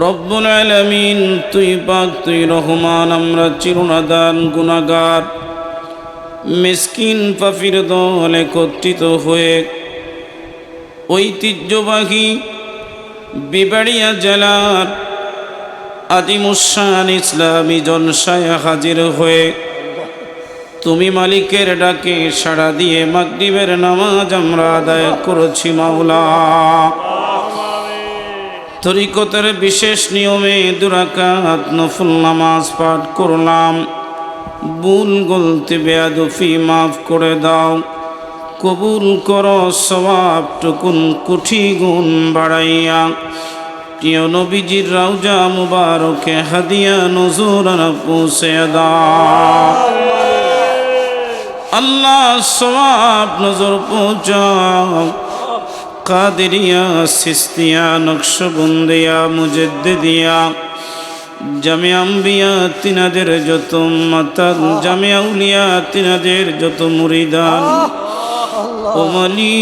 রব্বুল আলামিন, তুই পাক, তুই রহমান, আমরা চিরনাদান গুনাগার মিসকিন পাফির দল একত্রিত হয়ে ঐতিহ্যবাহী বিবাড়িয়া জেলার আদিমুসান ইসলামী জলসায় হাজির হয়ে তুমি মালিকের ডাকে সাড়া দিয়ে মাগরিবের নামাজ আমরা আদায় করেছি, মাওলা। তরিকতের বিশেষ নিয়মে দুরাকাত নফুল নামাজ পাঠ করলাম। ভুল, গলতি বেয়াদফি মাফ করে দাও। কবুল কর সবাব টুকুন কুঠি গুণ বাড়াইয়া। প্রিয় নবীজির রাউজা মুবারকে হাদিয়া নজুর পৌঁছে দাও। আল্লাহ সবাব নজর পৌঁছাও। কাদেরিয়া সিস্তিয়া নকশবন্দিয়া মুজদ্দিদিয়া জামে আম্বিয়া তিনাদের যত মাতাল জামে আউলিয়া তিনাদের যত মুরিদান। ওমলি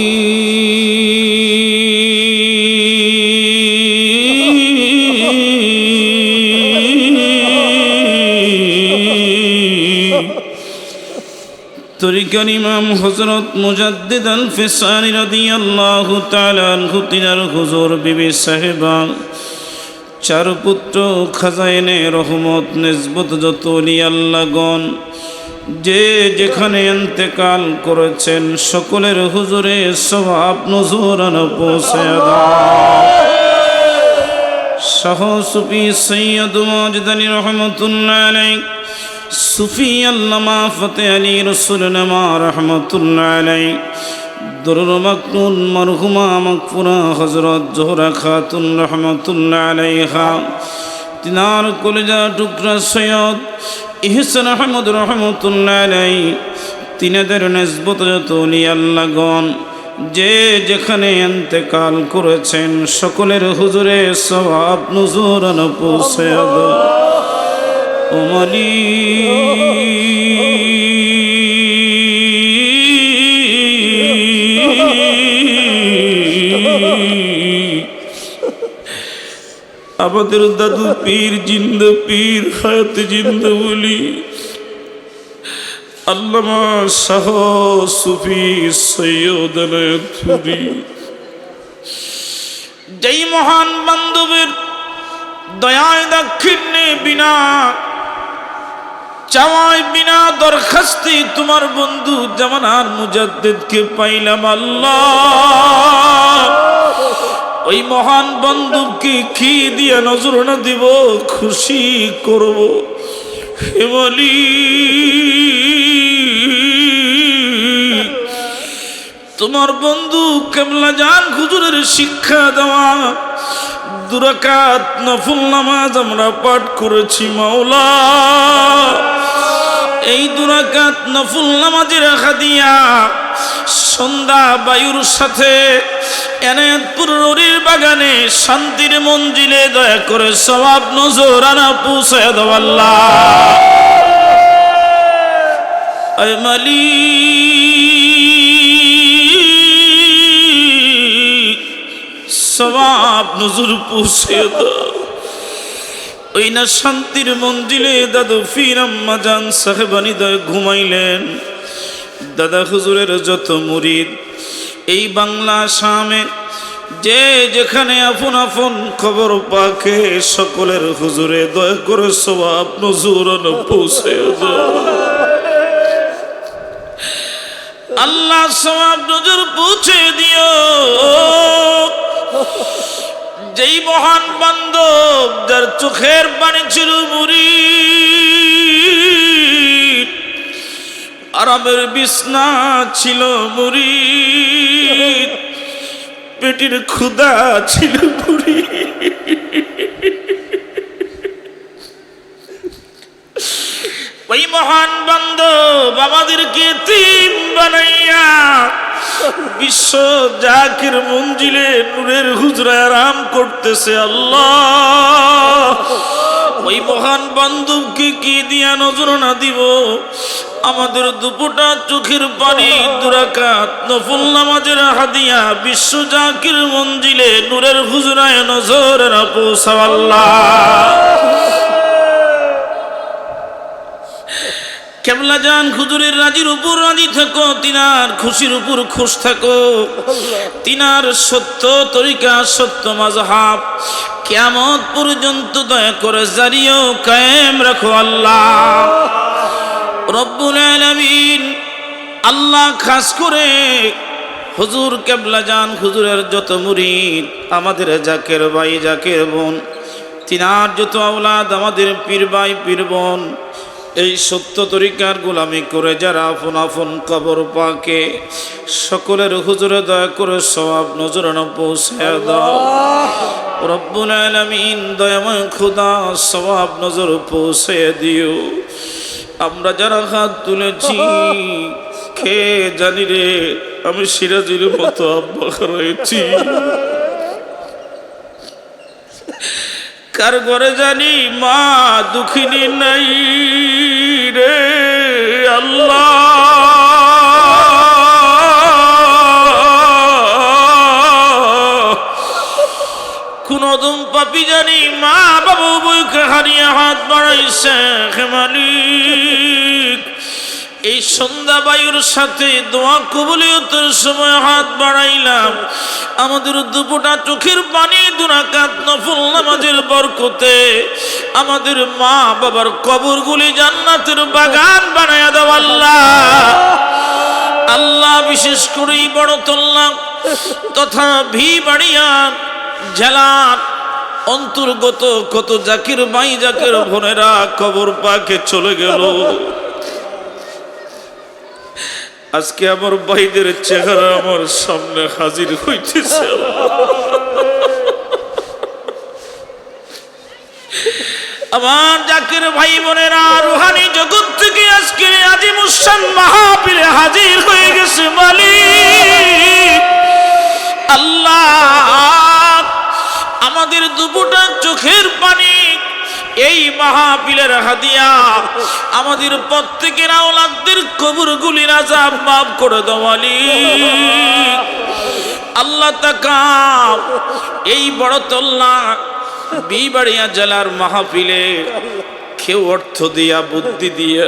তরিকার হজরত মুজাদ্দিদ আল ফিসানি রাদিয়াল্লাহু তাআলা আনহু, তিনার হুজুর বিবি সাহেবা চার পুত্র খাজাইনে রহমত নিসবত যত আল্লাহগণ, যে যেখানে ইন্তেকাল করেছেন, সকলের হুজুরে সবাব নজরান পৌঁছে সহ সুফি সৈয়দ মজিদ আলী রহমতুল্লাহ আলাই সুফি আল্লামা ফতে আলী রসুল নামা রহমতুল্লাহ আলাই। দরুর মকনুন মরহুমা মকফুরা হজরত জোহরা খাতুন রহমতুল্লাহ আলাইহা। তিনার কলেজা টুকরা সৈয়দ ইহসান আহমদ রহমতুল্লাহ আলাই। তিনাদের নেসবত যত যে যেখানে এন্তেকাল করেছেন, সকলের হুজুরে সবাব নজুর পৌঁছে আমাদের দাদু পীর, জিন্দ পীর, হায়াত জিন্দ বলি আল্লামা শাহ সুফি সৈয়দ থুরি যেই মহান বান্ধবের দয়ায় দাক্ষিণ্যে বিনা চাওয়ায় বিনা দরখাস্তি তোমার বন্ধু জামানার মুজাদ্দেদকে পাইলাম আল্লাহ। ওই মহান বন্ধুকে কি দিয়ে নজর না দিব, খুশি করব। হেমলি তোমার বন্ধু কেমলা জান হুজুরের শিক্ষা দেওয়া। দুরাকাত নফুল নামাজ আমরা পাঠ করেছি মাওলা। এই দুরাকাত নফুল নামাজে রাখা দিয়া সন্ধ্যা বায়ুর সাথে এনায়তপুর ররির বাগানে শান্তির মঞ্জিলে দয়া করে সবাব নজর আনা পৌঁছে দেওয়াল্লাহ সবাব নজর পৌঁছে দাও। ওই না শান্তির মঞ্জিলে দাদু ফির আম্মা সাহেবানি দয় ঘুমাইলেন। দাদা হুজুরের যত মুরিদ, এই বাংলা আসামে যে যেখানে আপন আপন খবর পাকে, সকলের হুজুরে দয়া করে সবাব নজুর পৌঁছে আল্লাহ সবাব নজর পৌঁছে দিও। যেই মহান বান্ধব, যার চোখের পানি ছিল মুড়ি। আরামের বিছনা ছিল মুড়ি। পেটির ক্ষুদা ছিল মুড়ি। ওই মহান বান্ধব আমাদেরকে তিন বানাইয়া বিশ্ব জাকির মঞ্জিলে নূরের হুজরায় আরাম করতেছে আল্লাহ। ওই মহান বান্ধবকে কি দিয়া নজর না দিব? আমাদের দুপুটা চোখের পানি, দুরাকাত, নফল নামাজের হাদিয়া, বিশ্ব জাকির মঞ্জিলে নূরের হুজরায় নজর পৌঁছাওয়াল্লাহ কেবলা যান খুজুরের রাজির উপর রাজি থাকো তিনার খুশির উপর খুশ থাকো। তিনার সত্য তরিকা সত্য মাজহাব কেমত পর্যন্ত দয়া করে জারিও কায়েম রাখো আল্লাহ। রব্বুল আলামিন আল্লাহ খাস করে হুজুর কেবলা যান হুজুরের যত মুরিদ আমাদের জাকের ভাই জাকের বোন তিনার যত আওলাদ আমাদের পীর ভাই পীর বোন এই সত্য তরিকার গোলামি করে যারা আপন আপন কবর পাকে সকলের হুজুরে দয়া করে সবাব নজরানো পৌঁছে দাও। রব্বুল আলামিন দয়াময় খুদা সবাব নজর পৌঁছে দিও। আমরা যারা হাত তুলেছি কে জানি রে আমি সিরাজের মতো আব্বা রয়েছি। কার ঘরে জানি, মা, দুঃখিনী নাই রে আল্লাহ। কোন দম পাপি জানি, মা, বাবু বইকে হারিয়ে হাত বাড়াইছে হে মালিক এই সন্ধ্যা বায়ুর সাথে দোয়া কবুলিয়তের সময় হাত বাড়াইলাম। আমাদের দুপুটা চোখের পানি দুরাকাত নফল নামাজের বরকতে আমাদের মা বাবার কবরগুলি জান্নাতের বাগান বানায়া দাও আল্লাহ। আল্লাহ বিশেষ করেই বড় তল্লা তথা ভি বাড়িয়া জেলার অন্তর্গত কত জাকির মাই জাকির বোনেরা কবর পাকে চলে গেল। আজকে আমার ভাইদের চেহারা আমার সামনে হাজির হইতেছে। আমার জাকির ভাই বোনেরা, রুহানি জগৎ থেকে আজকে আজিম উসান মাহাবীরে হাজির হয়ে গেছে মালিক। আল্লাহ, আমাদের দুপুটা চোখের এই মাহাবিলের হাদিয়া আমাদের প্রত্যেকের আওলাদদের কবরগুলির আজাব মাফ করে দেওয়ালি আল্লাহ এই বড় তল্লা বিবাড়িয়া জেলার মাহফিলে কেউ অর্থ দিয়া, বুদ্ধি দিয়ে,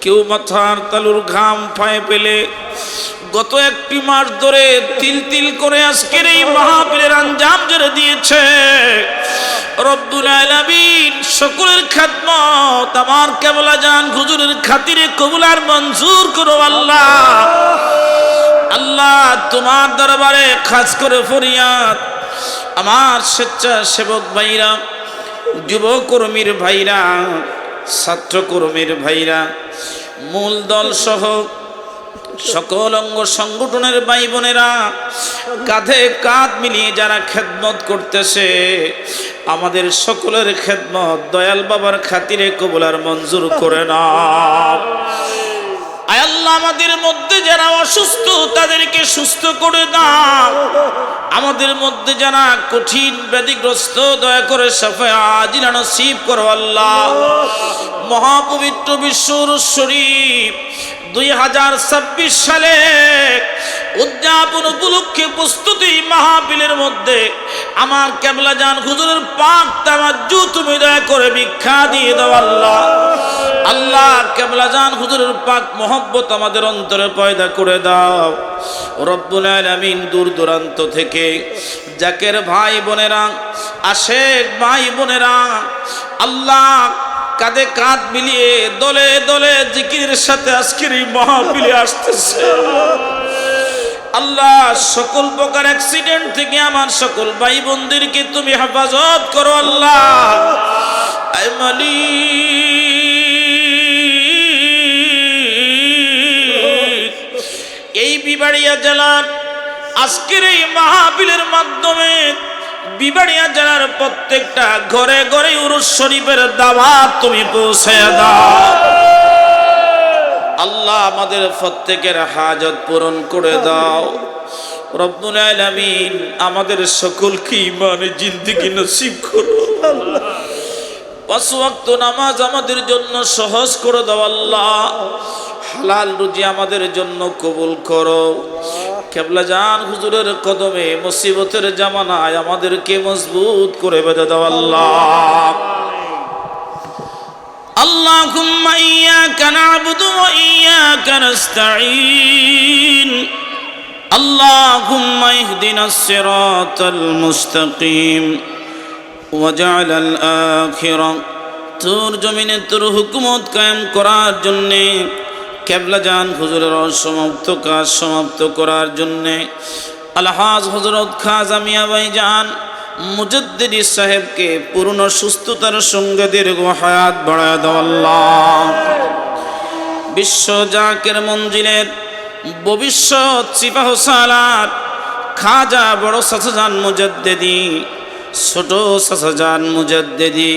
কেউ মাথার তালুর ঘাম পায়ে পেলে গত একটি মাস ধরে তিল তিল করে আজকের এই মাহফিলের আঞ্জাম জেরে দিয়েছে। রব্বুল সকলের খাদমত, আমার কেবলা জান হুজুরের খাতিরে কবুলার মঞ্জুর করো আল্লাহ। আল্লাহ, তোমার দরবারে খাস করে ফরিয়াদ। আমার স্বেচ্ছাসেবক ভাইরা, যুবকর্মীর ভাইরা, ছাত্রকর্মীর ভাইরা মূল দল সহ সকল অঙ্গ সংগঠনের ভাই বোনেরা কাঁধে কাঁধ মিলিয়ে যারা খেদমত করতেছে, আমাদের সকলের খেদমত দয়াল বাবার খাতিরে কবলার মঞ্জুর করে না আমাদের মধ্যে যারা অসুস্থ, তাদেরকে সুস্থ করে দাও। আমাদের মধ্যে যারা কঠিন ব্যাধিগ্রস্ত, দয়া করে সাফায় আজিলা নসিব করো আল্লাহ। মহাপবিত্র বিশ্বর শরীফ দুই হাজার ছাব্বিশ সালে উদযাপন উপলক্ষে প্রস্তুতি মাহাবিলের মধ্যে আমার কেবলা জান হুজুরের পাক তামাজ্জু তুমি দয়া করে ভিক্ষা দিয়ে দাও আল্লাহ। আল্লাহ কেবলা জান হুজুরের পাক মোহব্বত আমাদের অন্তরে পয়দা করে দাও। রব্বুল আলামিন দূর দূরান্ত থেকে জাকের ভাই বোনেরা আশেক ভাই বোনেরা, আল্লাহ কাঁধে কাঁধ মিলিয়ে দলে দলে জিকির সাথে আজকের এই মহাবিলে আসতেছে। আল্লাহ, সকল প্রকার অ্যাক্সিডেন্ট থেকে আমার সকল ভাই বোনদেরকে তুমি হেফাজত করো আল্লাহ। এই বিবাড়িয়া জেলার আজকের এই মাহফিলের মাধ্যমে বিবাড়িয়া জেলার প্রত্যেকটা ঘরে ঘরে উরুস শরীফের দাওয়াত তুমি পৌঁছে দাও। আল্লাহ আমাদের প্রত্যেকের হাজত পূরণ করে দাও। রব্বুল আলামিন আমাদের সকলকে ইমানে জিন্দিগি নসিব করো। পাঁচ নামাজ আমাদের জন্য সহজ করে দাও আল্লাহ। হালাল রুজি আমাদের জন্য কবুল করো। কেবলা জান হুজুরের কদমে মুসিবতের জামানায় আমাদেরকে মজবুত করে বেঁধে দাও আল্লাহ اللهم إياك نعبد وإياك نستعين اللهم اهدنا الصراط المستقيم وجعل الآخرة তোর জমিনে তোর হুকুমত কায়েম করার জন্যে কেবলা জান হুজুরের অসমাপ্ত কাজ সমাপ্ত করার জন্যে। আলহাজ হজরত খাজা মিয়া ভাই যান, মুজদ্দিদি সাহেবকে পূর্ণ সুস্থতার সঙ্গে দীর্ঘ হায়াত বাড়ায় দাও আল্লাহ। বিশ্ব জাকের মঞ্জিলের ভবিষ্যৎ সিপাহ সালার খাজা বড় সাসাজান মুজদ্দেদি, ছোট সাসাজান মুজদ্দেদি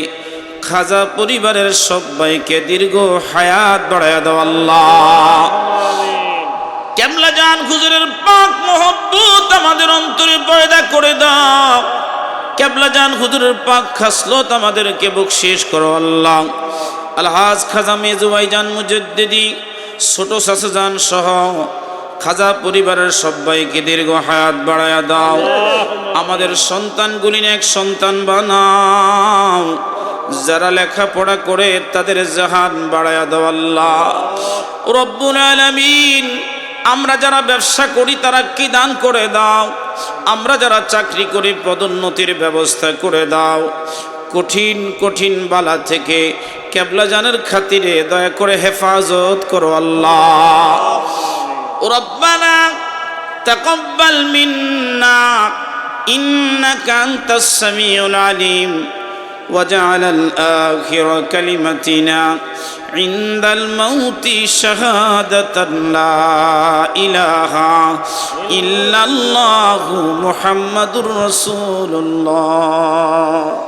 খাজা পরিবারের সবাইকে দীর্ঘ হায়াত বাড়ায় দাও আল্লাহ। কেমলা জান হুজুরের পাক মোহব্বত আমাদের অন্তরে পয়দা করে দাও। কেবলা জান হুজুরের পাক খাসলত আমাদেরকে বকশিস করো আল্লাহ। আলহাজ খাজা মেজুবাই জান মুজদ্দিদি, ছোট শাসজান সহ খাজা পরিবারের সবাইকে দীর্ঘ হায়াত বাড়ায়া দাও। আমাদের সন্তানগুলি এক সন্তান বানাও। যারা লেখাপড়া করে তাদের জাহান বাড়ায়া দাও আল্লাহ। রব্বুল আলামিন, আমরা যারা ব্যবসা করি তারা কি দান করে দাও? আমরা যারা চাকরি করি পদোন্নতির ব্যবস্থা করে দাও। কঠিন কঠিন বালা থেকে কেবলা জানের খাতিরে দয়া করে হেফাজত করো আল্লাহ। রব্বানা তাকাব্বাল মিন্না, ইন্নাকা আনতাস সামিউল আলিম। وجعل الآخر كلمتنا عند الموت شهادة لا إله إلا الله محمد رسول الله